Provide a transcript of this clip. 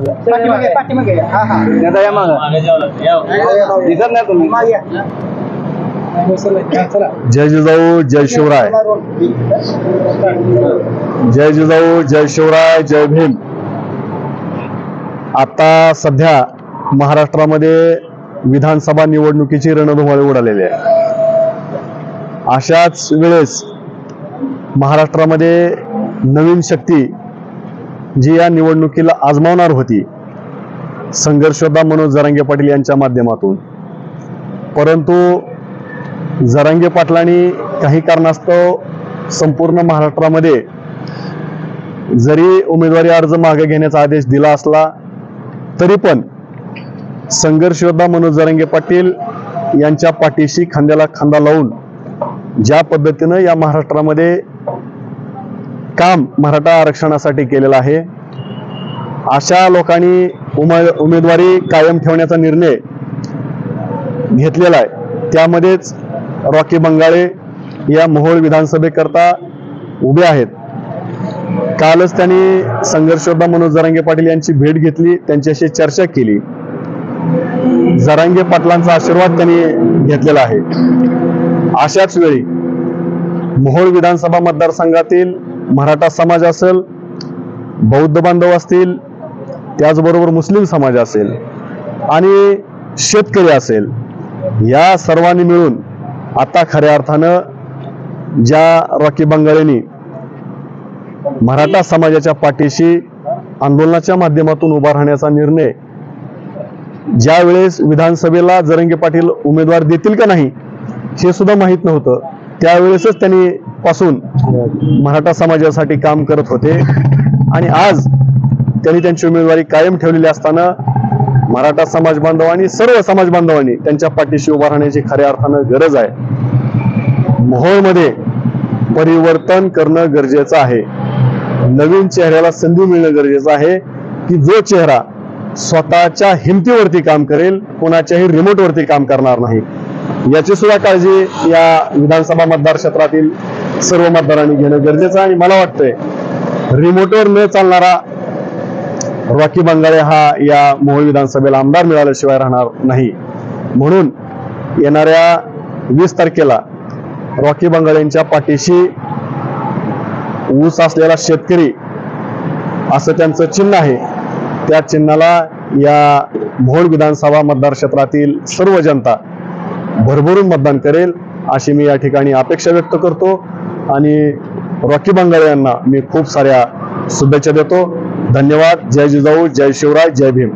पाठीमागे पाठीमागे हा हा. नेता या मागं. दिसत नाही तुम्ही. मागे या. चला जय जिजाऊ जय शिवराय. जय जिजाऊ जय शिवराय जय भीम. आता सध्या महाराष्ट्रामध्ये विधानसभा निवडणुकीची रणधुमाळी उडालेली आहे. अशाच वेळेस महाराष्ट्रामध्ये नवीन शक्ती जी या निवडणुकीला आजमावणार होती. संघर्षोद्धा मनोज जरांगे पाटील यांच्या माध्यमातून. परंतु जरांगे पाटलांनी काही कारणास्तव संपूर्ण महाराष्ट्रामध्ये जरी उमेदवारी अर्ज मागे घेण्याचा आदेश दिला असला तरी पण संघर्ष योद्धा मनोज जरांगे पाटील यांच्या पाठीशी खांद्याला खांदा लावून ज्या पद्धतीनं या महाराष्ट्रामध्ये काम मराठा आरक्षणासाठी केलेलं आहे अशा लोकांनी उमे उमेदवारी कायम ठेवण्याचा निर्णय घेतलेला आहे. त्यामध्येच रॉकी बंगाळे या मोहोळ विधानसभेकरता उभे आहेत. कालच त्यांनी संघर्षोद्धा मनोज जरांगे पाटील यांची भेट घेतली त्यांच्याशी चर्चा केली. जरांगे पाटलांचा आशीर्वाद त्यांनी घेतलेला आहे. अशाच वेळी मोहोळ विधानसभा मतदारसंघातील मराठा समाज असेल बौद्ध बांधव असतील त्याचबरोबर मुस्लिम समाज असेल आणि शेतकरी असेल या सर्वांनी मिळून आता खऱ्या अर्थानं ज्या रॉकी बंगाळेंनी मराठा समाजाच्या पाठीशी आंदोलनाच्या माध्यमातून उभा राहण्याचा निर्णय ज्या वेळेस विधानसभेला जरंगे पाटील उमेदवार देतील का नाही हे सुद्धा माहीत नव्हतं. त्यावेळेसच त्यांनी पासून मराठा समाजासाठी काम करत होते. आणि आज त्यांनी त्यांची उमेदवारी कायम ठेवलेली असताना मराठा समाज बांधवांनी सर्व समाज बांधवांनी त्यांच्या पाठीशी उभा राहण्याची खऱ्या अर्थानं गरज आहे. मोहोळमध्ये परिवर्तन करणं गरजेचं आहे. नवीन चेहऱ्याला संधी मिळणं गरजेचं आहे की जो चेहरा स्वतःच्या हिमतीवरती काम करेल कोणाच्याही रिमोटवरती काम करणार नाही. याची सुद्धा काळजी या विधानसभा मतदार क्षेत्रातील सर्व मतदारांनी घेणं गरजेचं आहे. आणि मला वाटतंय रिमोटवर न चालणारा रॉकी बंगाळे हा या मोहोळ विधानसभेला आमदार मिळाल्याशिवाय राहणार नाही. म्हणून येणाऱ्या वीस तारखेला रॉकी बंगाळेंच्या पाठीशी ऊस असलेला शेतकरी असं त्यांचं चिन्ह आहे. त्या चिन्हाला या मोहोळ विधानसभा मतदार क्षेत्रातील सर्व जनता भरभरून मतदान करेल अशी मी या ठिकाणी अपेक्षा व्यक्त करतो. आणि रॉकी बंगाळे यांना मी खूप साऱ्या शुभेच्छा देतो. धन्यवाद. जय जिजाऊ जय शिवराय जय भीम.